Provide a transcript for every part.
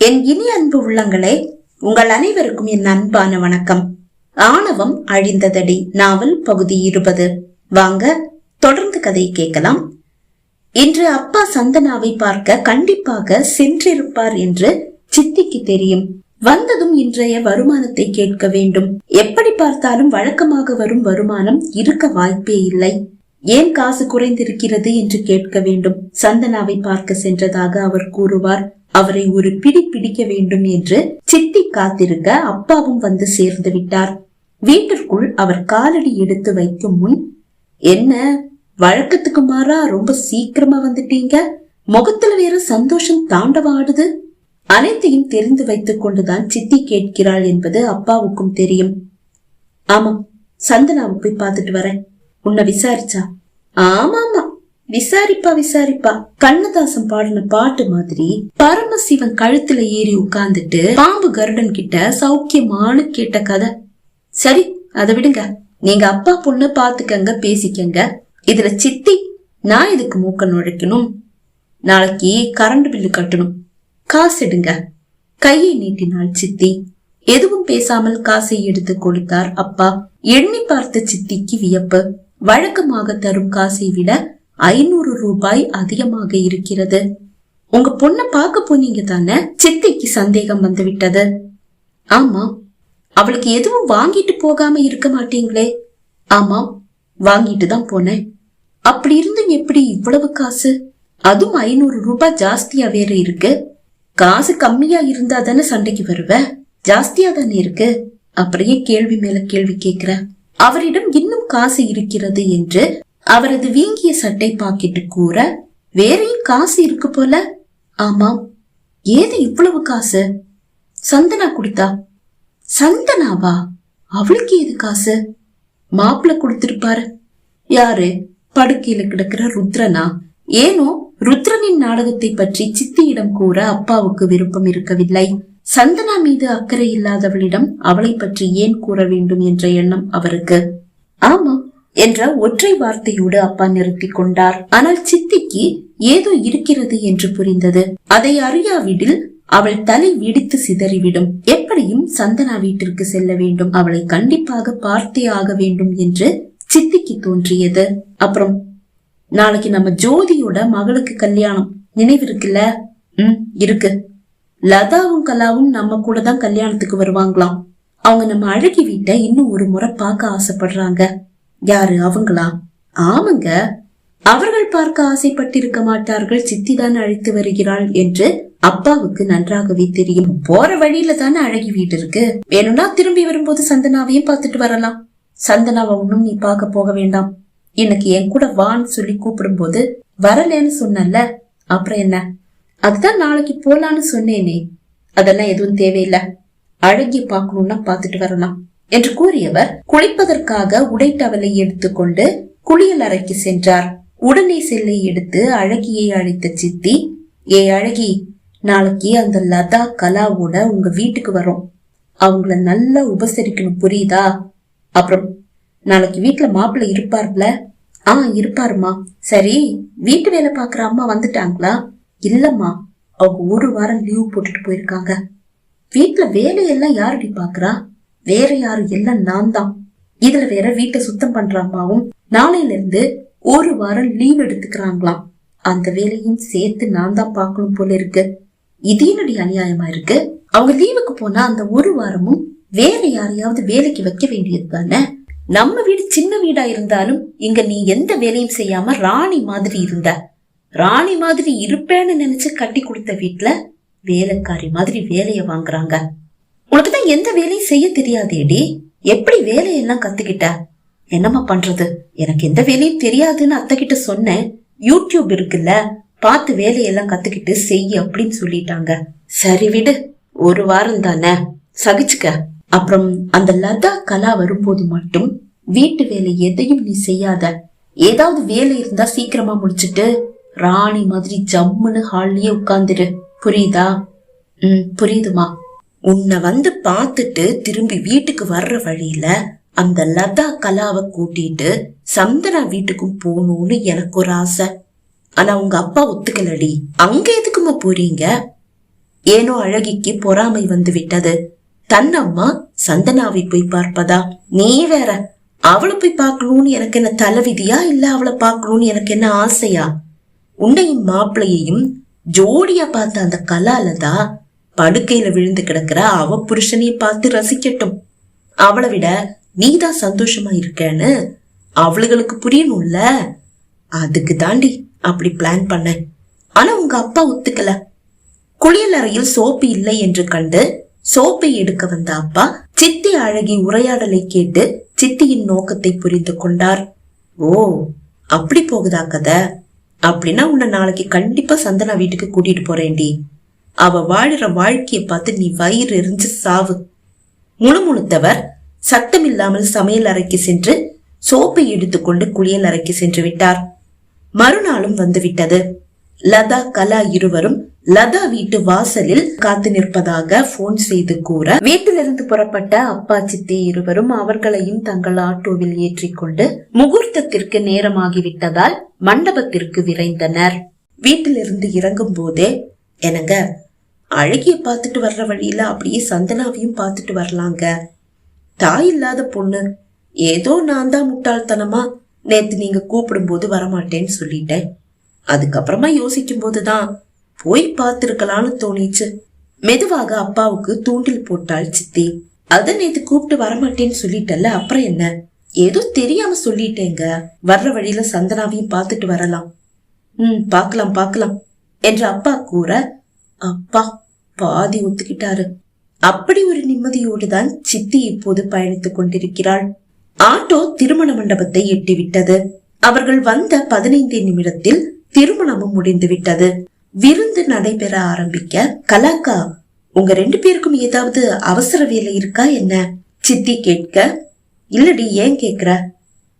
என் இனி அன்பு உள்ளங்களே உங்கள் அனைவருக்கும் என் அன்பான வணக்கம். ஆணவம் அழிந்ததடி நாவல் பகுதி இருபது. வாங்க தொடர்ந்து கதை கேட்கலாம். இன்று அப்பா சந்தனாவை பார்க்க கண்டிப்பாக சென்றிருப்பார் என்று சித்திக்கு தெரியும். வந்ததும் இன்றைய வருமானத்தை கேட்க வேண்டும். எப்படி பார்த்தாலும் வழக்கமாக வரும் வருமானம் இருக்க வாய்ப்பே இல்லை. ஏன் காசு குறைந்திருக்கிறது என்று கேட்க வேண்டும். சந்தனாவை பார்க்க சென்றதாக அவர் கூறுவார். அவரை ஒரு பிடி பிடிக்க வேண்டும் என்று சித்தி காத்திருக்க அப்பாவும் வந்து சேர்ந்து விட்டார். வீட்டிற்குள் அவர் காலடி எடுத்து வைக்கும் முன் என்ன வழக்கத்துக்கு மாறா ரொம்ப சீக்கிரமா வந்துட்டீங்க? முகத்துல வேற சந்தோஷம் தாண்டவாடுது அனைத்தையும் தெரிந்து வைத்துக் கொண்டுதான் சித்தி கேட்கிறாள் என்பது அப்பாவுக்கும் தெரியும். ஆமாம் சந்தனாவை போய் பார்த்துட்டு வரேன். உன்னை விசாரிச்சா? ஆமாமா விசாரிப்பா விசாரிப்பா. கண்ணதாசன் பாடின பாட்டு மாதிரி பரமசிவன் கழுத்துல ஏறி உட்கார்ந்துட்டு பாம்பு கருடன் கிட்ட சௌக்கியமானு கேட்ட கதை. சரி அதை விடுங்க. நீங்க அப்பா பொண்ணு பாத்துக்கங்க பேசிக்கங்க. இதுல சித்தி நான் இதுக்கு மூக்க நுழைக்கணும்? நாளைக்கு கரண்ட் பில்லு கட்டணும். காசு எடுங்க. கையை நீட்டினாள் சித்தி. எதுவும் பேசாமல் காசை எடுத்து கொடுத்தார் அப்பா. எண்ணி பார்த்த சித்திக்கு வியப்பு. வழக்கமாக தரும் காசை விட ஐநூறு ரூபாய் அதிகமாக இருக்கிறது. உங்க பொண்ண பார்க்க போனீங்க தானே? சித்திக்கு சந்தேகம் வந்து விட்டது ஆமா. அவளுக்கு எதுவும் வாங்கிட்டு போகாம இருக்க மாட்டீங்களே? ஆமாம் வாங்கிட்டு தான் போனேன். அப்படி இருந்தும் எப்படி இவ்வளவு காசு? அதுவும் ஐநூறு ரூபாய் ஜாஸ்தியா வேற இருக்கு. காசு கம்மியா இருந்தா தானே சண்டைக்கு வருவ? ஜாஸ்தியா தானே இருக்கு? அப்படியே கேள்வி மேல கேள்வி கேக்குற. அவரிடம் இன்னும் காசு இருக்கிறது என்று அவரது வீங்கிய சட்டை பாக்கெட்டு கூற வேறையும் காசு இருக்கு போல. ஆமாம். ஏது இவ்வளவு காசு? சந்தனா குடுத்தா. சந்தனாவா? அவளுக்கு ஏது காசு? மாப்பிள்ள கொடுத்திருப்பாரு. யாரு? படுக்கையில கிடக்கிற ருத்ரனா. ஏனோ ருத்ரனின் நாடகத்தை பற்றி சித்தியிடம் கூற அப்பாவுக்கு விருப்பம் இருக்கவில்லை. சந்தனா மீது அக்கறை இல்லாதவளிடம் அவளை பற்றி ஏன் கூற வேண்டும் என்ற எண்ணம் அவருக்கு? ஆமா என்ற ஒற்றை வார்த்தையோடு அப்பா நிறுத்தி கொண்டார். ஆனால் சித்திக்கு ஏதோ இருக்கிறது என்று புரிந்தது. அதை அறியாவிடில் அவள் தலை வெடித்து சிதறிவிடும். எப்படியும் சந்தனா வீட்டிற்கு செல்ல வேண்டும். அவளை கண்டிப்பாக பார்த்தே ஆக வேண்டும் என்று சித்திக்கு தோன்றியது. அப்புறம் நாளைக்கு நம்ம ஜோதியோட மகளுக்கு கல்யாணம். நினைவிருக்குல்ல? ம் இருக்கு. லதாவும் கலாவும் நம்ம கூட தான் கல்யாணத்துக்கு வருவாங்களாம். அவங்க நம்ம அழகி வீட்டை இன்னும் ஒரு முறை பார்க்க ஆசைப்படுறாங்க. யாரு அவங்களா? ஆமாங்க. அவர்கள் பார்க்க ஆசைப்பட்டிருக்க மாட்டார்கள் சித்தி தான் அழைத்து வருகிறாள் என்று அப்பாவுக்கு நன்றாகவே தெரியும். போற வழியில தானே அழகி வீடு இருக்கு. வேணும்னா திரும்பி வரும்போது சந்தனாவையும் பார்த்துட்டு வரலாம். சந்தனாவை ஒன்னும் நீ பார்க்க போக வேண்டாம். இன்னைக்கு என் கூட வான்னு சொல்லி கூப்பிடும் போது வரலன்னு சொன்னல அப்புறம் என்ன? அதுதான் நாளைக்கு போலான்னு சொன்னேனே. அதெல்லாம் எதுவும் தேவையில்லை. அழகிய பார்க்கணும்னா பார்த்துட்டு வரலாம். என்று கூறியவர் குளிப்பதற்காக உடை எடுத்துக்கொண்டு குளியல் அறைக்கு சென்றார். உடனே செல்லை எடுத்து அழகியை அழைத்த சித்தி ஏ அழகி நாளைக்கு அந்த லதா கலாவோட உங்க வீட்டுக்கு வரும். அவங்கள நல்லா உபசரிக்கணும் புரியுதா? அப்புறம் நாளைக்கு வீட்டுல மாப்பிள்ளை இருப்பார்ல? ஆ இருப்பாருமா சரி வீட்டு வேலை பாக்குற அம்மா வந்துட்டாங்களா? இல்லம்மா அவங்க ஒரு வாரம் லீவ் போட்டுட்டு போயிருக்காங்க. வீட்டுல வேலையெல்லாம் யாருடி பாக்குறா வேற யாரும் இல்ல நான் தான் இதுல வேற வீட்டை சுத்தம் பண்ற அம்மாவும் நாளையில இருந்து ஒரு வாரம் லீவ் எடுத்துக்கிறாங்களாம். அந்த வேலையும் சேர்த்து நான் தான் பார்க்கணும் போல இருக்கு. இது என்னுடைய அநியாயமா இருக்கு? அவங்க லீவுக்கு போனா அந்த ஒரு வாரமும் வேற யாரையாவது வேலைக்கு வைக்க வேண்டியது தானே? நம்ம வீடு சின்ன வீடா இருந்தாலும் இங்க நீ எந்த வேலையும் செய்யாம ராணி மாதிரி இருந்த. ராணி மாதிரி இருப்பேன்னு நினைச்சு கட்டி கொடுத்த வீட்டுல வேலைக்காரி மாதிரி வேலைய வாங்குறாங்க. உனக்கு தான் எந்த வேலையும் செய்ய தெரியாதேடி. எப்படி வேலையெல்லாம் கத்துக்கிட்ட? என்னம்மா பண்றது? எனக்கு எந்த வேலையும் தெரியாதுன்னு அத்தை கிட்ட சொன்னேன். யூடியூப் இருக்குல்ல பார்த்து வேலையெல்லாம் கத்துக்கிட்டு செய்ய அப்படின்னு சொல்லிட்டாங்க. சரி விடு ஒரு வாரம் தானே சகிச்சுக்க. அப்புறம் அந்த லதா கலா வரும்போது மட்டும் வீட்டு வேலை எதையும் நீ செய்யாத. ஏதாவது வேலை இருந்தா சீக்கிரமா முடிச்சிட்டு ராணி மாதிரி ஜம்முன்னு ஹால்லயே உட்காந்துரு புரியுதா? ம் புரியுதுமா? உன்னை வந்து பார்த்துட்டு திரும்பி வீட்டுக்கு வர்ற வழியில அந்த லதா கலாவை கூட்டிட்டு சந்தனா வீட்டுக்கும் போகணும்னு எனக்கு ஒரு ஆசை. ஆனா உங்க அப்பா ஒத்துக்கலடி. அங்க எதுக்குமா போறீங்க? ஏனோ அழகிக்கு பொறாமை வந்து விட்டது. தன் அம்மா சந்தனாவை போய் பார்ப்பதா? நீ வேற அவளை போய் பார்க்கணும்னு எனக்கு என்ன தலைவிதியா? இல்ல அவளை பார்க்கணும்னு எனக்கு என்ன ஆசையா? உன்னையும் மாப்பிள்ளையையும் ஜோடியா பார்த்த அந்த கலாலதா படுக்கையில விழுந்து கிடக்குற அவ புருஷனையும் பார்த்து ரசிக்கட்டும். அவளை விட நீதான் சந்தோஷமா இருக்கேன்னு அவளுகளுக்கு புரியணும்ல? அதுக்கு தாண்டி அப்படி பிளான் பண்ணேன். ஆனா உங்க அப்பா ஒத்துக்கல. குளியல் அறையில் சோப்பு இல்லை என்று கண்டு சோப்பை எடுக்க வந்த அப்பா சித்தி அழகி உரையாடலை கேட்டு சித்தியின் நோக்கத்தை புரிந்து கொண்டார். ஓ அப்படி போகுதா கதை? அப்படின்னா உன்னை நாளைக்கு கண்டிப்பா சந்தனா வீட்டுக்கு கூட்டிட்டு போறேன்டி. அவ வாழுற வாழ்க்கையை பார்த்து நீ வயிறு எரிஞ்சு சாவு. முணுமுணுத்தவர் சத்தமில்லாமல் சமையல் அறைக்கு சென்று சோப்பை எடுத்துக்கொண்டு குளியல் அறைக்கு சென்று விட்டார். மறுநாளும் வந்துவிட்டது. லதா கலா இருவரும் லதா வீட்டு வாசலில் காத்து நிற்பதாக போன் செய்து கூற வீட்டிலிருந்து புறப்பட்ட அப்பா சித்தி இருவரும் அவர்களையும் தங்கள் ஆட்டோவில் ஏற்றிக்கொண்டு முகூர்த்தத்திற்கு நேரமாகிவிட்டதால் மண்டபத்திற்கு விரைந்தனர். வீட்டிலிருந்து இறங்கும் போதே என்னங்க அழகிய பார்த்துட்டு வர்ற வழியில அப்படியே சந்தனாவையும் பார்த்துட்டு வரலாங்க. தாய் இல்லாத பொண்ணு ஏதோ நான் தான் முட்டாள்தனமா நேத்து நீங்க கூப்பிடும்போது வரமாட்டேன்னு சொல்லிட்டேன். அதுக்கப்புறமா யோசிக்கும் போதுதான் போய் பார்த்துருக்கலான்னு தோணிச்சு. மெதுவாக அப்பாவுக்கு தூண்டில் போட்டாள் சித்தி. அத நேத்து கூப்பிட்டு வரமாட்டேன்னு சொல்லிட்டல்ல அப்புறம் என்ன? ஏதோ தெரியாம சொல்லிட்டேங்க. வர்ற வழியில சந்தனாவையும் பார்த்துட்டு வரலாம். ம் பார்க்கலாம் பார்க்கலாம். என்று அப்பா கூற அப்பா பாதி ஒத்துக்கிட்டாரு. அப்படி ஒரு நிம்மதியோடு தான் சித்தி இப்போது பயணித்துக் கொண்டிருக்கிறாள். ஆட்டோ திருமண மண்டபத்தை எட்டிவிட்டது. அவர்கள் வந்த பதினைந்து நிமிடத்தில் திருமணமும் முடிந்து விட்டது விருந்து நடைபெற ஆரம்பிக்க கலாக்கா உங்க ரெண்டு பேருக்கும் ஏதாவது அவசர வேலை இருக்கா என்ன? சித்தி கேட்க இல்லடி ஏன் கேக்குற?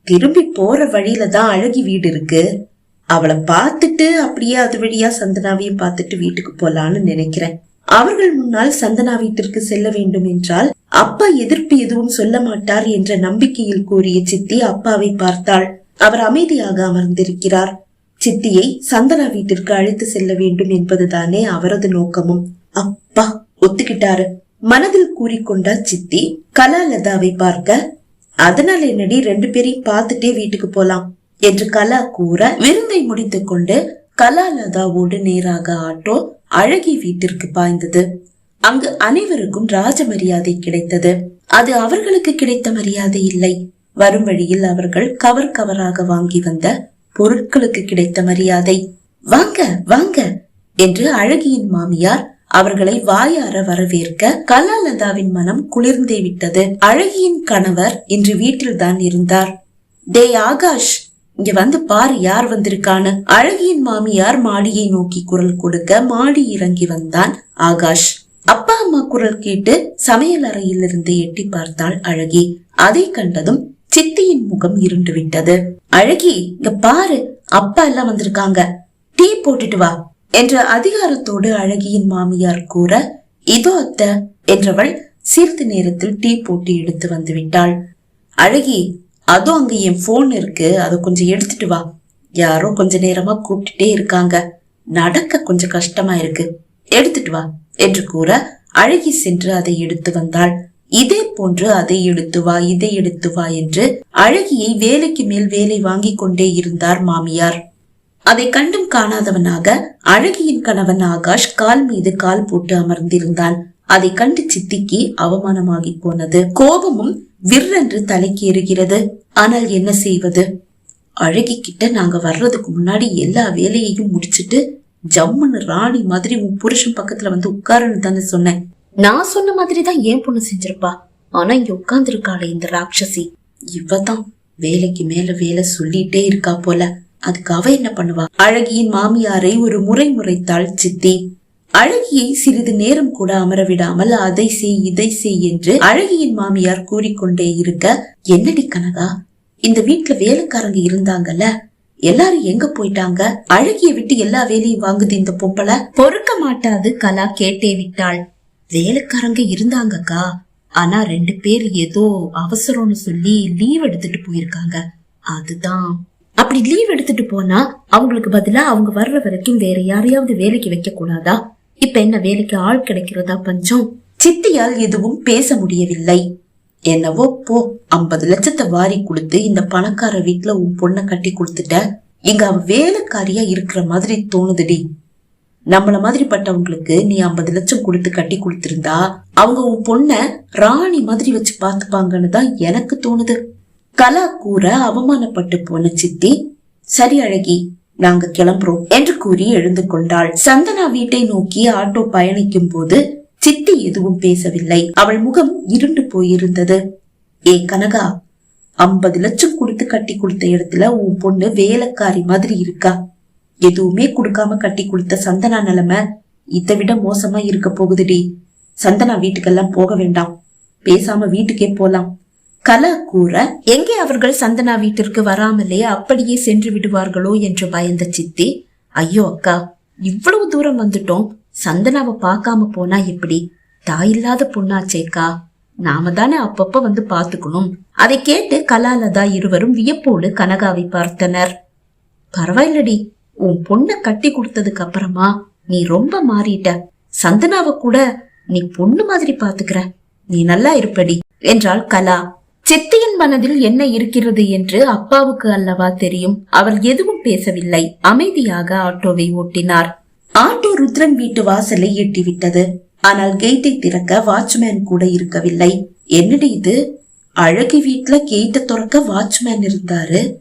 திரும்பி போற வழியில தான் அழகி வீடு இருக்கு. அவளை பார்த்துட்டு அப்படியே அது வழியா சந்தனாவையும் பார்த்துட்டு வீட்டுக்கு போலான்னு நினைக்கிறேன். அவர்கள் முன்னால் சந்தனா வீட்டிற்கு செல்ல வேண்டும் என்றால் அப்பா எதிர்ப்பு எதுவும் சொல்ல மாட்டார் என்ற நம்பிக்கையில் கூறிய சித்தி அப்பாவை பார்த்தாள். அவர் அமைதியாக அமர்ந்திருக்கிறார். சித்தியை சந்தனா வீட்டிற்கு அழைத்து செல்ல வேண்டும் என்பதுதானே அவரது நோக்கமும். அப்பா ஒத்துக்கிட்டாரு. மனதில் கூறிக்கொண்ட சித்தி கலாலதாவை பார்க்க அதனால் என்னடி ரெண்டு பேரையும் பார்த்துட்டே வீட்டுக்கு போலாம். என்று கலா கூற விருந்தை முடித்துக் கொண்டு கலாலதாவோடு நேராக ஆட்டோ அழகி வீட்டிற்கு பாய்ந்தது. அங்கு அனைவருக்கும் ராஜ மரியாதை கிடைத்தது. அது அவர்களுக்கு கிடைத்த மரியாதை இல்லை. வரும் வழியில் அவர்கள் கவர் கவராக வாங்கி வந்த பொருட்களுக்கு கிடைத்த மரியாதை. வாங்க வாங்க என்று அழகியின் மாமியார் அவர்களை வாயார வரவேற்க கலாலதாவின் மனம் குளிர்ந்தே விட்டது. அழகியின் கணவர் இன்று வீட்டில்தான் இருந்தார். டே ஆகாஷ்! இங்க வந்து பாரு யார் வந்திருக்கான்னு. அழகியின் மாமியார் மாடியை நோக்கி குரல் கொடுக்க மாடி இறங்கி வந்தான் ஆகாஷ். அப்பா அம்மா குரல் கேட்டு சமையல் அறையிலிருந்து எட்டி பார்த்தாள் அழகி. அதை கண்டதும் சித்தியின் முகம் இருண்டு விட்டது. அழகி இங்க பாரு அப்பா எல்லாம் வந்திருக்காங்க. டீ போட்டுட்டு வா என்ற அதிகாரத்தோடு அழகியின் மாமியார் கூற இதோ அத்த என்றவள் சிறிது நேரத்தில் டீ போட்டு எடுத்து வந்து விட்டாள். அழகி அதுவும் அங்க என் போன் இருக்கு. அதை கொஞ்சம் எடுத்துட்டு வா. யாரோ கொஞ்ச நேரமா கூப்பிட்டுட்டே இருக்காங்க. நடக்க கொஞ்சம் கஷ்டமா இருக்கு. எடுத்துட்டு வா என்று கூற அழகி சென்று அதை எடுத்து வந்தாள். இதே போன்று அதை எடுத்து வா இதை எடுத்து வா என்று அழகியை வேலைக்கு மேல் வேலை வாங்கி கொண்டே இருந்தார் மாமியார். அதை கண்டும் காணாதவனாக அழகியின் கணவன் ஆகாஷ் கால் மீது கால் போட்டு அமர்ந்திருந்தான். அதை கண்டு சித்திக்கு அவமானமாகி போனது. கோபமும் விற்றென்று தலைக்கு எறுகிறது ஆனால் என்ன செய்வது? அழகி கிட்ட நாங்க வர்றதுக்கு முன்னாடி எல்லா வேலையையும் முடிச்சிட்டு ஜம்முன்னு ராணி மாதிரி உன் புருஷன் பக்கத்துல வந்து உட்காருன்னு தானே சொன்னேன். நான் சொன்ன மாதிரி தான் ஏன் பொண்ணு செஞ்சிருப்பா. ஆனா இங்க உட்கார்ந்துருக்காளே இந்த ராட்சசி. இவதான் வேலைக்கு மேல வேலை சொல்லிட்டே இருக்கா போல. அதுக்கு அவ என்ன பண்ணுவா? அழகியின் மாமியாரை ஒரு முறை முறைத்தாள் சித்தி அழகியை சிறிது நேரம் கூட அமர விடாமல் அதை செய் இதை செய் என்று அழகியின் மாமியார் கூறிக்கொண்டே இருக்க என்னடி கனகா? இந்த வீட்டுல வேலைக்காரங்க இருந்தாங்கல்ல? எல்லாரும் எங்க போயிட்டாங்க? அழகிய விட்டு எல்லா வேலையும் வாங்குது இந்த பொம்பளை? பொறுக்க மாட்டாது கலா கேட்டே விட்டாள். வேலைக்காரங்க இருந்தாங்கக்கா. ஆனா ரெண்டு பேர் ஏதோ அவசரம்னு சொல்லி லீவ் எடுத்துட்டு போயிருக்காங்க. அதுதான். அப்படி லீவ் எடுத்துட்டு போனா அவங்களுக்கு பதிலா அவங்க வர்ற வரைக்கும் வேற யாரையாவது வேலைக்கு வைக்க கூடாதா? இப்ப என்ன வேலைக்கு ஆள் கிடைக்கிறதா பஞ்சம்? சித்தியால் எதுவும் பேச முடியவில்லை. என்னவோ போ ஐம்பது லட்சத்தை வாரி கொடுத்து இந்த பணக்கார வீட்டுல உன் பொண்ணை கட்டி கொடுத்துட்ட. இங்க அவ வேலைக்காரியா இருக்கிற மாதிரி தோணுதுடி. நம்மள மாதிரி பட்டவங்களுக்கு நீ ஐம்பது லட்சம் கொடுத்து கட்டி கொடுத்திருந்தா அவங்க உன் பொண்ண ராணி மாதிரி வச்சு பாத்துப்பாங்கன்னு தான் எனக்கு தோணுது. கலா கூற அவமானப்பட்டு போன சித்தி சரி அழகி நாங்க கிளம்புறோம் என்று கூறி எழுந்து கொண்டாள். சந்தனா வீட்டை நோக்கி ஆட்டோ பயணிக்கும் போது சித்தி எதுவும் பேசவில்லை. அவள் முகம் இருண்டு போயிருந்தது. ஏ கனகா ஐம்பது லட்சம் கொடுத்து கட்டி கொடுத்த இடத்துல உன் பொண்ணு வேலைக்காரி மாதிரி இருக்கா? எதுவுமே கொடுக்காம கட்டி கொடுத்த சந்தனா நிலைமை இதை விட மோசமா இருக்க போகுதுடி. சந்தனா வீட்டுக்கெல்லாம் போக வேண்டாம். பேசாம வீட்டுக்கே போலாம். கலா கூற எங்கே அவர்கள் சந்தனா வீட்டிற்கு வராமலே அப்படியே சென்று விடுவார்களோ? என்று பயந்த சித்தி ஐயோ அக்கா இவ்வளவு தூரம் வந்துட்டோம். சந்தனாவை பார்க்காம போனா எப்படி? தாயில்லாத பொண்ணாச்சேக்கா நாம தானே அப்பப்ப வந்து பாத்துக்கணும் அதை கேட்டு கலாலதா இருவரும் வியப்போடு கனகாவை பார்த்தனர். பரவாயில்லடி உன் பொண்ண கட்டி கொடுத்ததுக்கு அப்புறமா நீ ரொம்ப மாறிட்ட. சந்தனாவை கூட நீ பொண்ணு மாதிரி பாத்துக்கிற நீ நல்லா இருப்படி என்றாள் கலா. சித்தியின் மனதில் என்ன இருக்கிறது என்று அப்பாவுக்கு அல்லவா தெரியும். அவர் எதுவும் பேசவில்லை. அமைதியாக ஆட்டோவை ஓட்டினார். ஆட்டோ ருத்ரன் வீட்டு வாசலை எட்டிவிட்டது. ஆனால் கேட்டை திறக்க வாட்ச்மேன் கூட இருக்கவில்லை. என்னடி இது? அழகி வீட்ல கேட்டை திறக்க வாட்ச்மேன் இருந்தாரு?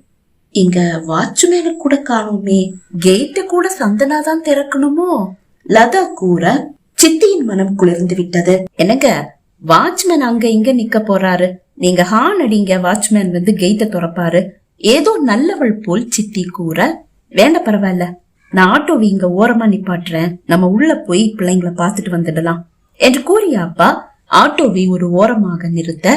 இங்க வாட்ச்மேனு கூட காணுமே. கேட்ட கூட சந்தனா தான் திறக்கணுமோ? லதா கூற சித்தியின் மனம் குளிர்ந்து விட்டது. என்னங்க? வாட்ச்மேன் அங்க இங்க நிக்க போறாரு. நீங்க ஹான் அடிங்க வாட்ச்மேன் வந்து கேட்ட திறப்பாரு. ஏதோ நல்லவள் போல் சித்தி கூற வேண்ட பரவாயில்ல நான் ஆட்டோவை இங்க ஓரமா நிப்பாட்டுறேன். நம்ம உள்ள போய் பிள்ளைங்களை பார்த்துட்டு வந்துடலாம். என்று கூறிய அப்பா ஆட்டோவை ஒரு ஓரமாக நிறுத்த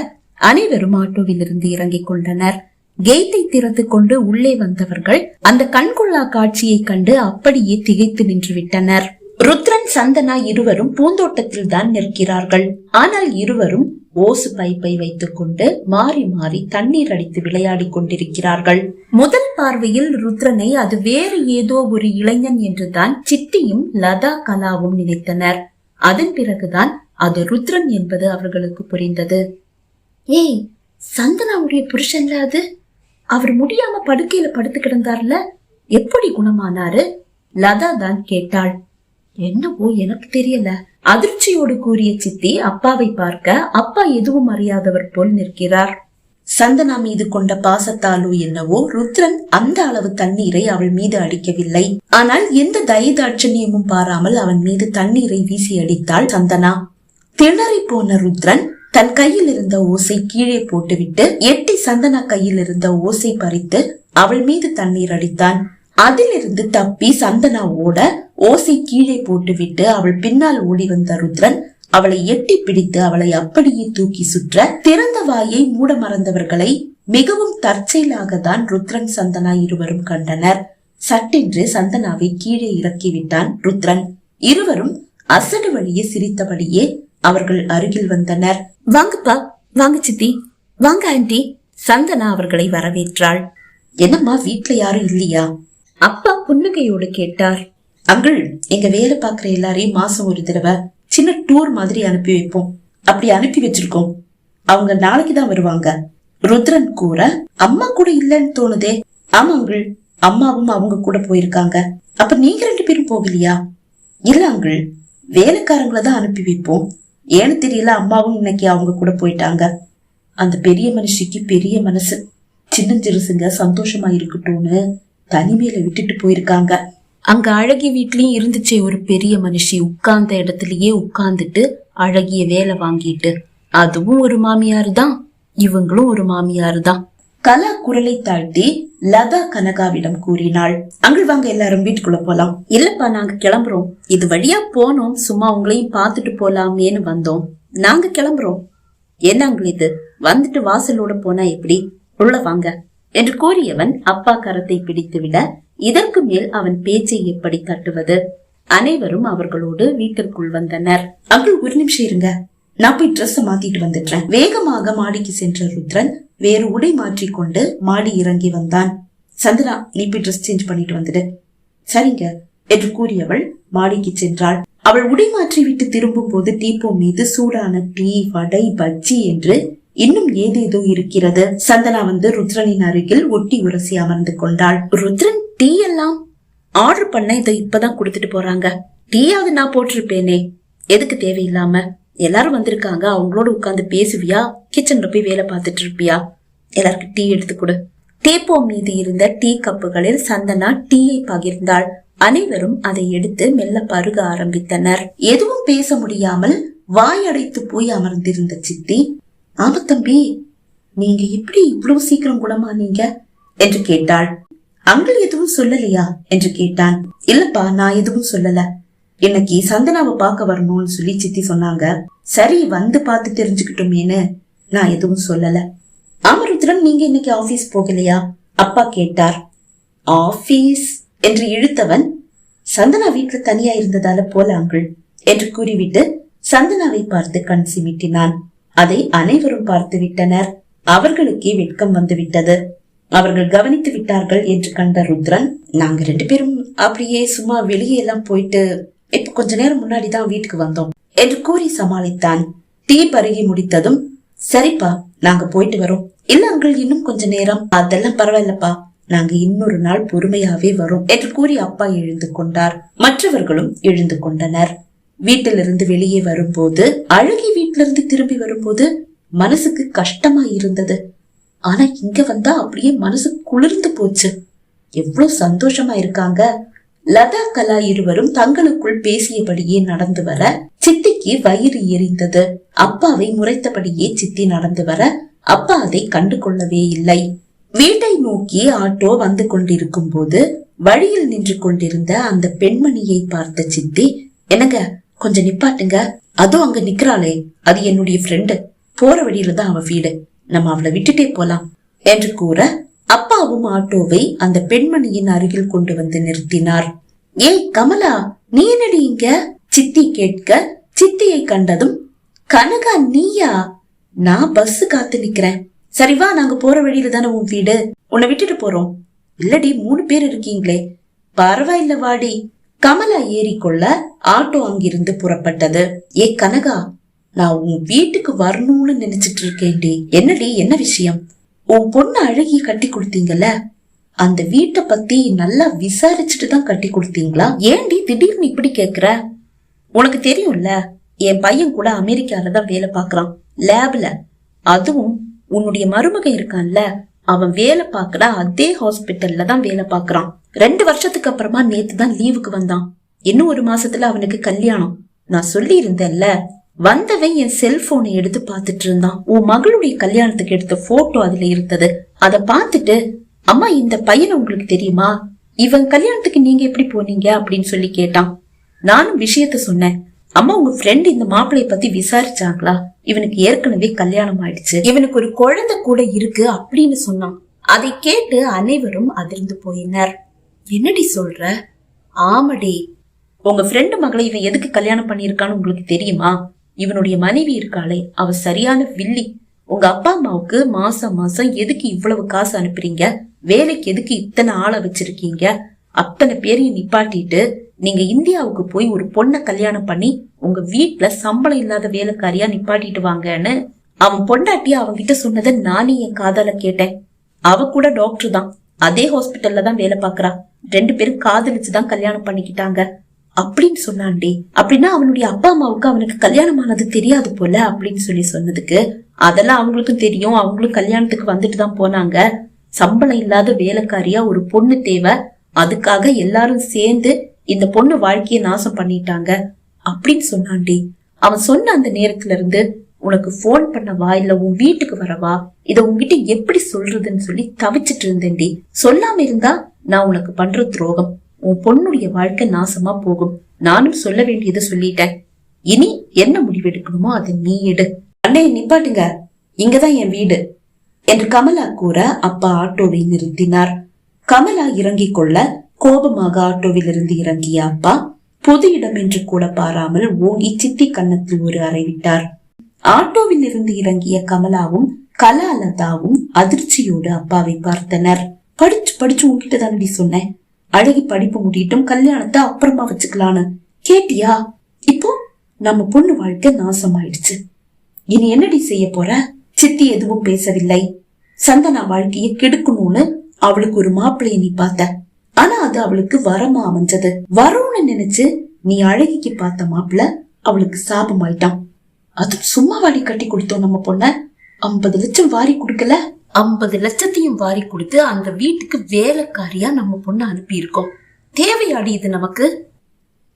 அனைவரும் ஆட்டோவில் இருந்து இறங்கிக் கொண்டனர். கேட்டை திறந்து கொண்டு உள்ளே வந்தவர்கள் அந்த கண்கொள்ளா காட்சியை கண்டு அப்படியே திகைத்து நின்று விட்டனர். ருத்ரன் சந்தனா இருவரும் பூந்தோட்டத்தில் தான் நிற்கிறார்கள். ஆனால் இருவரும் ஓசு பைப்பை வைத்துக் கொண்டு மாறி மாறி தண்ணீர் அடித்து விளையாடிக் கொண்டிருக்கிறார்கள். முதல் பார்வையில் ருத்ரனை அது வேறு ஏதோ ஒரு இளைஞன் என்றுதான் சித்தியும் லதா கலாவும் நினைத்தனர். அதன் பிறகுதான் அது ருத்ரன் என்பது அவர்களுக்கு புரிந்தது. ஏய் சந்தனாவுடைய புருஷன்ல அது? அவர் முடியாம படுக்கையில படுத்து கிடந்தார்ல? எப்படி குணமானாரு? லதா தான் கேட்டாள். என்னவோ எனக்கு தெரியல. அதிர்ச்சியோடு கூறிய சித்தி அப்பாவை பார்க்க அப்பா எதுவும் அறியாதவர் போல் நிற்கிறார். சந்தனா மீது கொண்ட பாசத்தாலோ என்னவோ ருத்ரன் அந்த அளவு தண்ணீரை அவள் மீது அடிக்கவில்லை. ஆனால் எந்த தயதாட்சண்யமும் பாராமல் அவன் மீது தண்ணீரை வீசி அடித்தாள் சந்தனா. திணறி போன ருத்ரன் தன் கையில் இருந்த ஓசை கீழே போட்டுவிட்டு எட்டி சந்தனா கையில் இருந்த ஓசை பறித்து அவள் மீது தண்ணீர் அடித்தான். அதிலிருந்து தப்பி சந்தனா ஓட ஓசை கீழே போட்டுவிட்டு அவள் பின்னால் ஓடி வந்த ருத்ரன் அவளை எட்டி பிடித்து அவளை அப்படியே தூக்கி சுற்ற திறந்த வாயை மூட மறந்தவர்களை மிகவும் தற்செயலாக தான் ருத்ரன் சந்தனா இருவரும் கண்டனர். சட்டென்று சந்தனாவை கீழே இறக்கிவிட்டான் ருத்ரன். இருவரும் அசடு வழியே சிரித்தபடியே அவர்கள் அருகில் வந்தனர். வாங்கப்பா வாங்க சித்தி. வாங்க ஆண்டி. சந்தனா அவர்களை வரவேற்றாள். என்னம்மா வீட்ல யாரும் இல்லையா? அப்பா புன்னகையோடு கேட்டார் அங்கிள் எங்க வேலை பாக்குற எல்லாரையும் மாசம் ஒரு தடவை சின்ன டூர் மாதிரி அனுப்பி வைப்போம். அப்படி அனுப்பி வச்சிருக்கோம். அவங்க நாளைக்கு தான் வருவாங்க. ருத்ரன் கூற அம்மா கூட இல்லன்னு தோணுதே. ஆமா அங்கிள். அம்மாவும் அவங்க கூட போயிருக்காங்க. அப்ப நீங்க ரெண்டு பேரும் போகலையா? இல்ல அங்கிள். வேலைக்காரங்களை தான் அனுப்பி வைப்போம். ஏன்னு தெரியல அம்மாவும் இன்னைக்கு அவங்க கூட போயிட்டாங்க. அந்த பெரிய மனுஷிக்கு பெரிய மனசு. சின்னஞ்சிறுசுங்க சந்தோஷமா இருக்கட்டும்னு தனிமையில விட்டுட்டு போயிருக்காங்க. அங்க அழகி வீட்லயும் இருந்துச்சே ஒரு பெரிய மனுஷி. உட்கார்ந்த இடத்துலயே உட்கார்ந்துட்டு அழகிய வேலை வாங்கிட்டு. அதுவும் ஒரு மாமியாரு தான் இவங்களும் ஒரு மாமியாரு தான் கலா குரலை தாழ்த்தி லதா கனகாவிடம் கூறினாள். அங்கிள் வாங்க எல்லாரும் வீட்டுக்குள்ள போலாம். இல்லப்பா நாங்க கிளம்புறோம். இது வழியா போனோம். சும்மா உங்களையும் பார்த்துட்டு போலாமேன்னு வந்தோம். நாங்க கிளம்புறோம். என்ன அங்கிள் இது? வந்துட்டு வாசலோட போனா எப்படி? உள்ள வாங்க. என்று கூறியவன் அப்பா கரத்தை பிடித்துவிட இதற்கு மேல் அவன் பேச்சை எப்படி தட்டுவது? அனைவரும் அவர்களோடு வீட்டிற்குள் வந்தனர். அங்கு ஒரு நிமிஷம் இருங்க. நான் போய் ட்ரெஸ் மாத்திட்டு வந்துட்டேன் வேகமாக மாடிக்கு சென்ற ருத்ரன் வேறு உடை மாற்றிக்கொண்டு மாடி இறங்கி வந்தான். சந்திரா நீ போய் ட்ரெஸ் சேஞ்ச் பண்ணிட்டு வந்துடு. சரிங்க என்று கூறியவள் மாடிக்கு சென்றாள். அவள் உடை மாற்றி விட்டு திரும்பும் போது டீப்போ மீது சூடான டீ வடை பஜ்ஜி என்று இன்னும் ஏதேதோ இருக்கிறது. சந்தனா வந்து ருத்ரனின் அருகில் ஒட்டி உரசி அமர்ந்து கொண்டாள். ருத்ரன் டீ எல்லாம் ஆர்டர் பண்ண இதை இப்பதான் கொடுத்துட்டு போறாங்க. டீயாவது நான் போட்டிருப்பேனே. எதுக்கு தேவையில்லாம? எல்லாரும் வந்திருக்காங்க. அவங்களோட உட்காந்து பேசுவியா? கிச்சன்ல போய் வேலை பார்த்துட்டு இருப்பியா? எல்லாருக்கும் டீ எடுத்து கொடு. டேப்போ மீது இருந்த டீ கப்புகளில் சந்தனா டீயை பகிர்ந்தாள். அனைவரும் அதை எடுத்து மெல்ல பருக ஆரம்பித்தனர். எதுவும் பேச முடியாமல் வாயடைத்து போய் அமர்ந்திருந்த சித்தி ஆமா தம்பி நீங்க எப்படி இவ்வளவு சீக்கிரம் குணமானீங்க? என்று கேட்டாள். அங்கிள் எதுவும் சொல்லலையா? என்று கேட்டான். இல்லப்பா நான் எதுவும் சொல்லல. இன்னைக்கு சந்தனாவை பார்க்க வரணும்னு சொல்லி சித்தி சொன்னாங்க. சரி வந்து பார்த்து தெரிஞ்சுக்கிட்டோமேனு நான் எதுவும் சொல்லல. அமருத்ரன் நீங்க இன்னைக்கு ஆபீஸ் போகலையா? அப்பா கேட்டார். ஆபீஸ்? என்று இழுத்தவன் சந்தனா வீட்டுல தனியா இருந்ததால போல அங்கிள் என்று கூறிவிட்டு சந்தனாவை பார்த்து கண் சிமிட்டினான். அதை அனைவரும் பார்த்து விட்டனர் அவர்களுக்கே வெட்கம் வந்துவிட்டது. அவர்கள் கவனித்து விட்டார்கள் என்று கண்ட ருத்ரன் நாங்க ரெண்டு பேரும் அப்படியே சும்மா வெளியே எல்லாம் போயிட்டு இப்ப கொஞ்ச நேரம் முன்னாடி தான் வீட்டுக்கு வந்தோம் என்று கூறி சமாளித்தான். டீ பருகி முடித்ததும் சரிப்பா நாங்க போயிட்டு வரோம். இல்ல அங்கிள் இன்னும் கொஞ்ச நேரம். அதெல்லாம் பரவாயில்லப்பா. நாங்க இன்னொரு நாள் பொறுமையாவே வரோம் என்று கூறி அப்பா எழுந்து கொண்டார். மற்றவர்களும் எழுந்து கொண்டனர். வீட்டிலிருந்து வெளியே வரும்போது அழகி வீட்டிலிருந்து திரும்பி வரும்போது மனசுக்கு கஷ்டமா இருந்தது. ஆனா இங்க வந்தா அப்படியே மனசு குளிர்ந்து போச்சு. எவ்வளவு சந்தோஷமா இருக்காங்க. லதா கலா இருவரும் தங்களுக்குள் பேசியபடியே நடந்து வர சித்திக்கு வயிறு எரிந்தது. அப்பாவை முறைத்தபடியே சித்தி நடந்து வர அப்பா அதை கண்டு கொள்ளவே இல்லை. வீட்டை நோக்கி ஆட்டோ வந்து கொண்டிருக்கும் போது வழியில் நின்று கொண்டிருந்த அந்த பெண்மணியை பார்த்த சித்தி என்னங்க கொஞ்சம் நிப்பாட்டுங்க. அதுவும் அங்க நிக்கிறாளே. அது என்னுடைய ஃப்ரெண்டு போற வழியில தான் அவ வீடு. நம்ம அவளை விட்டுட்டே போலாம் என்று கூற அப்பாவும் ஆட்டோவை அந்த பெண்மணியின் அருகில் கொண்டு வந்து நிறுத்தினார். ஏய் கமலா நீ என்னடி இங்க? சித்தி கேட்க சித்தியை கண்டதும் கனகா நீயா? நான் பஸ் காத்து நிக்கிறேன். சரி வா நாங்க போற வழியில தானே உன் வீடு. உன்னை விட்டுட்டு போறோம். இல்லடி மூணு பேர் இருக்கீங்களே. பரவாயில்ல வாடி. கமலா ஏறிக்கொள்ள ஆட்டோ அங்கிருந்து புறப்பட்டது. ஏ கனகா நான் உன் வீட்டுக்கு வரணும்னு நினைச்சிட்டு இருக்கேன்டி என்னடி என்ன விஷயம்? உன் பொண்ணு அழகி கட்டி கொடுத்தீங்கல்ல? அந்த வீட்டை பத்தி நல்லா விசாரிச்சுட்டு தான் கட்டி கொடுத்தீங்களா? ஏன்டி திடீர்னு இப்படி கேக்குற? உனக்கு தெரியும்ல என் பையன் கூட அமெரிக்கால தான் வேலை பாக்குறான் லேப்ல. அதுவும் உன்னுடைய மருமகன் இருக்கான்ல அவன் வேலை பார்க்கற அதே ஹாஸ்பிட்டல்ல தான் வேலை பார்க்கறான். ரெண்டு வருஷத்துக்கு அப்புறமா நேத்து தான் லீவுக்கு வந்தான். இன்னும் ஒரு மாசத்துல அவனுக்கு கல்யாணம். நான் சொல்லி இருந்தேன்ல வந்தவன் என் செல்போனை எடுத்து பார்த்துட்டு இருந்தான். உன் மகளுடைய கல்யாணத்துக்கு எடுத்த போட்டோ அதுல இருந்தது. அத பார்த்துட்டு அம்மா இந்த பையன் உங்களுக்கு தெரியுமா? இவன் கல்யாணத்துக்கு நீங்க எப்படி போனீங்க? அப்படின்னு சொல்லி கேட்டான். நானும் விஷயத்த சொன்னேன். அம்மா உங்க ஃப்ரெண்ட் இந்த மாப்பிளைய பத்தி விசாரிச்சாங்களா? இவனுக்கு ஏற்கனவே கல்யாணம் ஆயிடுச்சு. இவனுக்கு ஒரு குழந்தை கூட இருக்கு அப்படின்னு சொன்னான். அதை கேட்டு அனைவரும் அதிர்ந்து போயினர். என்னடி சொல்ற? ஆமடி. உங்க ஃப்ரெண்டு மகளை இவன் எதுக்கு கல்யாணம் பண்ணியிருக்கான்னு உங்களுக்கு தெரியுமா? இவனுடைய மனைவி இருக்காளே அவ சரியான வில்லி. உங்க அப்பா அம்மாவுக்கு மாசம் மாசம் எதுக்கு இவ்வளவு காசு அனுப்புறீங்க? வேலைக்கு எதுக்கு இத்தனை ஆளை வச்சிருக்கீங்க? அத்தனை பேரையும் நிப்பாட்டிட்டு நீங்க இந்தியாவுக்கு போய் ஒரு பொண்ணை கல்யாணம் பண்ணி உங்க வீட்டுல சம்பளம் இல்லாத வேலைக்காரியா நிப்பாட்டிட்டு வாங்கன்னு அவன் பொண்டாட்டி அவன்கிட்ட சொன்னதை நானே என் காதால கேட்டேன். அவ கூட டாக்டர் தான். அதே ஹாஸ்பிட்டல்ல தான் வேலை பாக்குறா ரெண்டு பேரும் காதலிச்சுதான் கல்யாணம் பண்ணிக்கிட்டாங்க. அப்படின்னு சொன்னான்டி. அப்படின்னா அவனுடைய அப்பா அம்மாவுக்கு அவனுக்கு கல்யாணம் ஆனது தெரியாது போல அப்படின்னு சொல்லி சொன்னதுக்கு அதெல்லாம் அவங்களுக்கும் தெரியும். அவங்களும் கல்யாணத்துக்கு வந்துட்டு தான் போனாங்க. சம்பளம் இல்லாத வேலைக்காரியா ஒரு பொண்ணு தேவை. அதுக்காக எல்லாரும் சேர்ந்து இந்த பொண்ணு வாழ்க்கைய நாசம் பண்ணிட்டாங்க அப்படின்னு சொன்னான்டி அவன் சொன்ன அந்த நேரத்துல இருந்து உனக்கு போன் பண்ணவா இல்ல உன் வீட்டுக்கு வரவா இத உன்கிட்ட எப்படி சொல்றதுன்னு சொல்லி தவிச்சிட்டு இருந்தேன்டி. சொல்லாம இருந்தா நான் உனக்கு பண்ற துரோகம். உன் பொண்ணுடைய வாழ்க்கை நாசமா போகும். நானும் சொல்ல வேண்டியதை சொல்லிட்டேன். இனி என்ன முடிவெடுக்கணுமோ அதை நீ எடு. அண்ணே நிப்பாட்டுங்க. இங்கதான் என் வீடு. என்று கமலா கூற அப்பா ஆட்டோவை நிறுத்தினார். கமலா இறங்கிக் கொள்ள கோபமாக ஆட்டோவிலிருந்து இறங்கிய அப்பா பொது இடம் என்று கூட பாராமல் ஓங்கி சித்தி கன்னத்தில் ஒரு அறை விட்டார். ஆட்டோவில் இருந்து இறங்கிய கமலாவும் கலாலதாவும் அதிர்ச்சியோடு அப்பாவை பார்த்தனர். படிச்சு படிச்சு உங்ககிட்ட தாண்டி சொன்னேன். அழகி படிப்பு முடியட்டும் கல்யாணத்தை அப்புறமா வச்சுக்கலான்னு. கேட்டியா? இப்போ நம்ம பொண்ணு வாழ்க்கை நாசமாயிடுச்சு. இனி என்னடி செய்ய போற? சித்தி எதுவும் பேசவில்லை. சந்தனா வாழ்க்கைய கெடுக்கணும்னு அவளுக்கு ஒரு மாப்பிள்ளைய நீ பார்த்த. ஆனா அது அவளுக்கு வரமா அமைஞ்சது. வரும்னு நினைச்சு நீ அழகிக்கு பார்த்த மாப்பிள்ள அவளுக்கு சாபமாயிட்டான். அது சும்மா வாடி கட்டி கொடுத்தோம் நம்ம பொண்ண. ஐம்பது லட்சம் வாரி கொடுக்கல? ஐம்பது லட்சத்தையும் வாரி கொடுத்து அந்த வீட்டுக்கு வேலைக்காரியா நம்ம பொண்ணை அனுப்பி இருக்கோம் தேவையாடி இது நமக்கு?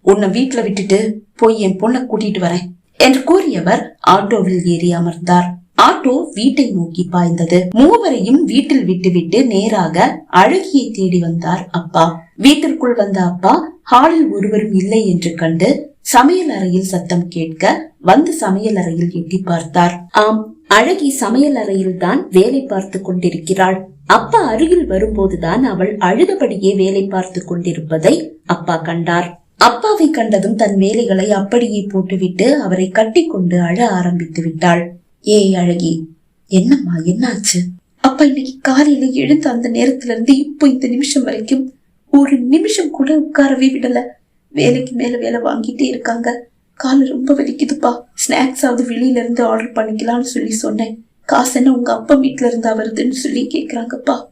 உன்னை வீட்டுல விட்டுட்டு போய் என் பொண்ணை கூட்டிட்டு வரேன் என்று கூறியவர் ஆட்டோவில் ஏறி அமர்ந்தார். ஆட்டோ வீட்டை நோக்கி பாய்ந்தது. மூவரையும் வீட்டில் விட்டுவிட்டு நேராக அழகியை தேடி வந்தார் அப்பா. வீட்டிற்குள் வந்த அப்பா ஹாலில் ஒருவரும் இல்லை என்று கண்டு சமையல் அறையில் சத்தம் கேட்க வந்து சமையல் அறையில் எட்டி பார்த்தார். ஆம் அழகி சமையல் அறையில் தான் வேலை பார்த்து கொண்டிருக்கிறாள். அப்பா அருகில் வரும்போதுதான் அவள் அழுதபடியே வேலை பார்த்து கொண்டிருப்பதை அப்பா கண்டார். அப்பாவை கண்டதும் தன் வேலைகளை அப்படியே போட்டுவிட்டு அவரை கட்டிக்கொண்டு அழ ஆரம்பித்து விட்டாள். ஏய் அழகி என்னம்மா என்னாச்சு? அப்பா இன்னைக்கு காலையில எழுந்த அந்த நேரத்துல இருந்து இப்போ இந்த நிமிஷம் வரைக்கும் ஒரு நிமிஷம் கூட உட்காரவே விடல. வேலைக்கு மேல வேலை வாங்கிட்டே இருக்காங்க. காலு ரொம்ப வலிக்குதுப்பா. ஸ்நாக்ஸ் ஆகுது வெளியில இருந்து ஆர்டர் பண்ணிக்கலாம்னு சொல்லி சொன்னேன். காசு என்ன உங்க அப்பா வீட்ல இருந்தா வருதுன்னு சொல்லி கேக்குறாங்கப்பா.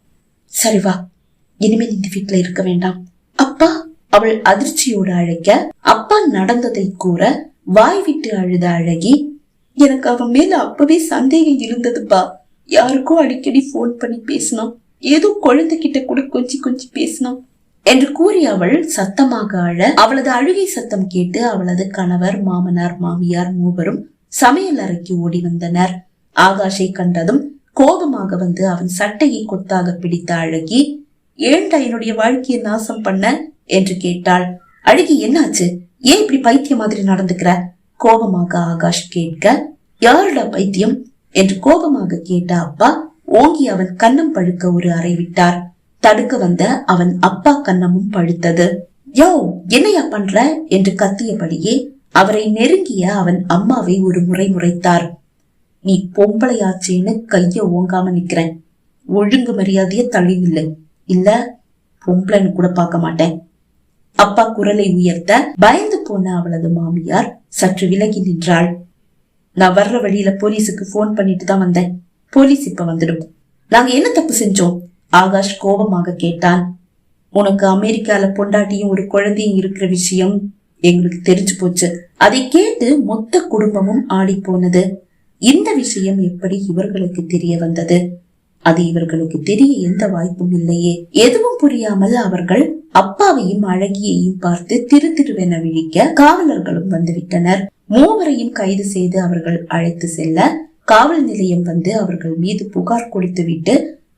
சரி வா. இனிமேல் இந்த வீட்ல இருக்க வேண்டாம். அப்பா அவள் அதிர்ச்சியோடு அழைக்க அப்பா நடந்ததை கூற வாய் விட்டு அழுத அழகி எனக்கு அவன் மேல அப்பவே சந்தேகம் இருந்ததுப்பா யாருக்கோ அடிக்கடி போன் பண்ணி பேசினான் ஏதோ குழந்தைகிட்ட கூட கொஞ்சி கொஞ்சி பேசினான் என்று கூறி அவள் சத்தமாக அழ அவளது அழுகை சத்தம் கேட்டு அவளது கணவர் மாமனார் மாமியார் மூவரும் சமையல் அறைக்கு ஓடி வந்தனர். ஆகாஷை கண்டதும் கோபமாக வந்து அவன் சட்டையை கொத்தாக பிடித்த அழகி ஏன்டா என்னுடைய வாழ்க்கையை நாசம் பண்ண? என்று கேட்டாள். அழகி என்னாச்சு? ஏன் இப்படி பைத்திய மாதிரி நடந்துக்கிற? கோபமாக ஆகாஷ் கேட்க யாருடா பைத்தியம்? என்று கோபமாக கேட்ட அப்பா ஓங்கி அவன் கன்னம் பழுக்க ஒரு அறை விட்டார். தடுக்க வந்த அவன் அப்பா கன்னமும் பழுத்தது. யோ என்னையா பண்ற? என்று கத்தியபடியே அவரை நெருங்கிய அவன் அம்மாவை ஒரு முறை முறைத்தார். நீ பொம்பளையாச்சேன்னு கைய ஓங்காம நிக்கிறேன். ஒழுங்கு மரியாதைய தள்ளி நில்லு இல்ல பொம்பளைன்னு கூட பார்க்க மாட்டேன். அப்பா குரலை உயர்த்த பயந்து போன அவளது மாமியார் சற்று விலகி நின்றாள். நான் வர்ற வழியில போலீஸுக்கு போன் பண்ணிட்டு தான் வந்தேன். போலீஸ் இப்ப வந்துடும். நாங்க என்ன தப்பு செஞ்சோம்? ஆகாஷ் கோபமாக கேட்டான். உனக்கு அமெரிக்கால பொண்டாட்டியும் ஒரு குழந்தையும் இருக்கிற விஷயம் எங்களுக்கு தெரிஞ்சு போச்சு. அதை கேட்டு மொத்த குடும்பமும் ஆடி போனது. இந்த விஷயம் எப்படி இவர்களுக்கு தெரிய வந்தது? அது இவர்களுக்கு தெரிய எந்த வாய்ப்பும் இல்லையே. எதுவும் புரியாமல் அவர்கள் அப்பாவையும் அழகியையும் பார்த்து திரு திருவென விழிக்க காவலர்களும் வந்துவிட்டனர். மூவரையும் கைது செய்து அவர்கள் அழைத்து செல்ல காவல் நிலையம் வந்து அவர்கள் மீது புகார் கொடுத்துவிட்டு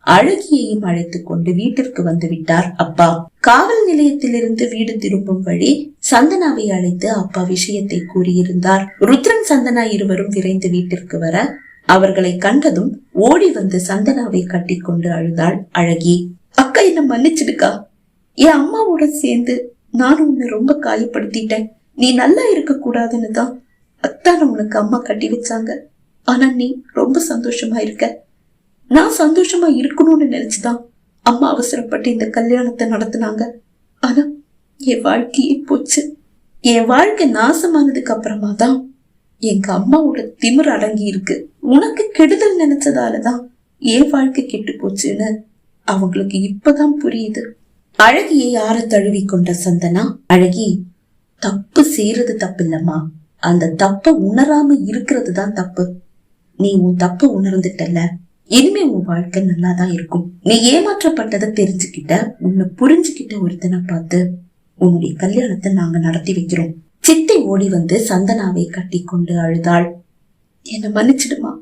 அழகியையும் அழைத்துக் கொண்டு வீட்டிற்கு வந்து விட்டார் அப்பா. காவல் நிலையத்திலிருந்து வீடு திரும்பும் வழி சந்தனாவை அழைத்து அப்பா விஷயத்தை கூறியிருந்தார். ருத்ரன் சந்தனா இருவரும் விரைந்து வீட்டிற்கு வர அவர்களை கண்டதும் ஓடி வந்து சந்தனாவை கட்டிக்கொண்டு அழுதாள் அழகி. அக்கா என்ன மன்னிச்சிடுக்கா. என் அம்மாவோட சேர்ந்து நானும் உன்னை ரொம்ப காயப்படுத்திட்டேன். நீ நல்லா இருக்க கூடாதுன்னு தான் அத்தான உனக்கு அம்மா கட்டி வச்சாங்க. ஆனா நீ ரொம்ப சந்தோஷமா இருக்க. நான் சந்தோஷமா இருக்கணும்னு நினைச்சுதான் அம்மா அவசரப்பட்டு இந்த கல்யாணத்தை நடத்தினாங்க. ஆனா என் வாழ்க்கையே போச்சு. என் வாழ்க்கை நாசமானதுக்கு அப்புறமா தான் எங்க அம்மாவோட திமிர் அடங்கி இருக்கு உனக்கு கெடுதல் நினைச்சதாலதான் என் வாழ்க்கை கெட்டு போச்சுன்னு அவங்களுக்கு இப்பதான் புரியுது. அழகியை ஆற தழுவி கொண்ட சந்தனா அழகி தப்பு செய்யறது தப்பு இல்லம்மா அந்த தப்ப உணராம இருக்கிறது தான் தப்பு. நீ உன் தப்ப உணர்ந்துட்டல இனிமே உன் வாழ்க்கை நல்லாதான் இருக்கும். நீ ஏமாற்றப்பட்டதை தெரிஞ்சுக்கிட்ட உன்னை புரிஞ்சுக்கிட்ட ஒருத்தனை பார்த்து உன்னுடைய கல்யாணத்தை நாங்க நடத்தி வைக்கிறோம். சித்தை ஓடி வந்து சந்தனாவை கட்டி கொண்டு அழுதாள். என்னை மன்னிச்சிடுமா?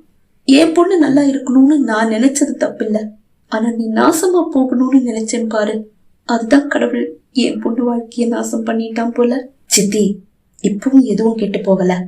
என் பொண்ணு நல்லா இருக்கணும்னு நான் நினைச்சது தப்பில்ல. ஆனா நீ நாசமா போகணும்னு நினைச்சேன் பாரு. அதுதான் கடவுள். என் பொண்ணு வாழ்க்கைய நாசம் பண்ணிட்டான் போல. சித்தி இப்பவும் எதுவும் கெட்டு போகல.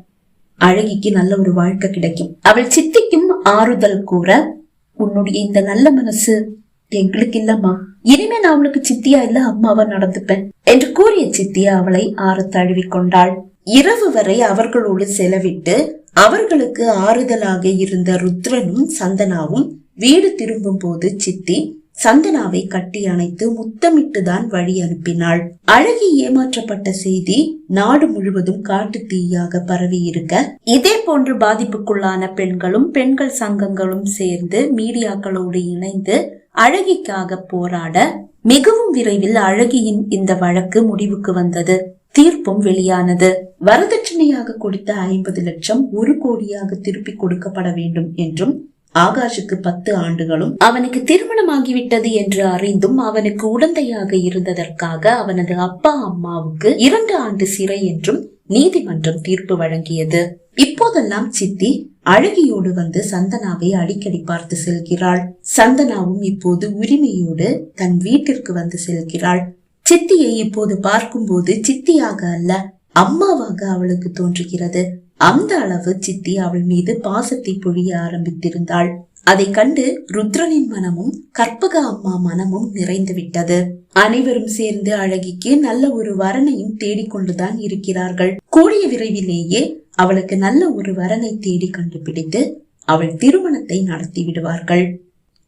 அழகிக்கு நல்ல ஒரு வாழ்க்கை கிடைக்கும். அவள் சித்திக்கும் ஆறுதல் கூற உன்னுடைய இந்த நல்ல மனசு எங்களுக்கு இல்லம்மா. இனிமே நான் அவளுக்கு சித்தியா இல்ல அம்மாவா நடந்துப்பேன் என்று கூறிய சித்தியா அவளை ஆற தழுவி கொண்டாள். இரவு வரை அவர்களோடு செலவிட்டு அவர்களுக்கு ஆறுதலாக இருந்த ருத்ரனும் சந்தனாவும் வீடு திரும்பும் போது சித்தி சந்தனாவை கட்டி அணைத்து முத்தமிட்டுதான் வழி அனுப்பினாள். அழகி ஏமாற்றப்பட்ட செய்தி நாடு முழுவதும் காட்டு தீயாக பரவி இருக்க இதே போன்று பாதிப்புக்குள்ளான பெண்களும் பெண்கள் சங்கங்களும் சேர்ந்து மீடியாக்களோடு இணைந்து அழகிக்காக போராட மிகவும் விரைவில் அழகியின் இந்த வழக்கு முடிவுக்கு வந்தது. தீர்ப்பும் வெளியானது. வரதட்சணையாக கொடுத்த ஐம்பது லட்சம் ஒரு கோடியாக திருப்பி கொடுக்கப்பட வேண்டும் என்றும் ஆகாஷுக்கு பத்து ஆண்டுகளும் அவனுக்கு திருமணமாகிவிட்டது என்று அறிந்தும் அவனுக்கு உடந்தையாக இருந்ததற்காக அவனது அப்பா அம்மாவுக்கு இரண்டு ஆண்டு சிறை என்றும் நீதிமன்றம் தீர்ப்பு வழங்கியது. இப்போதெல்லாம் சித்தி அழகியோடு வந்து சந்தனாவை அடிக்கடி பார்த்து செல்கிறாள். சந்தனாவும் இப்போது உரிமையோடு தன் வீட்டிற்கு வந்து செல்கிறாள். சித்தியை இப்போது பார்க்கும்போது சித்தியாக அல்ல அம்மாவாக அவளுக்கு தோன்றுகிறது. அந்த அளவு சித்தி அவள் மீது பாசத்தை பொழிய ஆரம்பித்திருந்தாள். அதை கண்டு ருத்ரனின் மனமும் கற்பக அம்மா மனமும் நிறைந்து விட்டது. அனைவரும் சேர்ந்து அழகிக்கு நல்ல ஒரு வரனையும் தேடிக்கொண்டுதான் இருக்கிறார்கள். கூடிய விரைவிலேயே அவளுக்கு நல்ல ஒரு வரனை தேடி கண்டுபிடித்து அவள் திருமணத்தை நடத்தி விடுவார்கள்.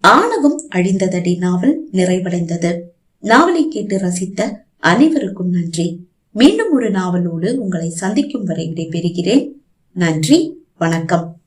ஆணவம் அழிந்ததடி நாவல் நிறைவடைந்தது. நாவலை கேட்டு ரசித்த அனைவருக்கும் நன்றி. மீண்டும் ஒரு நாவலோடு உங்களை சந்திக்கும் வரை விடைபெறுகிறேன். நன்றி வணக்கம்.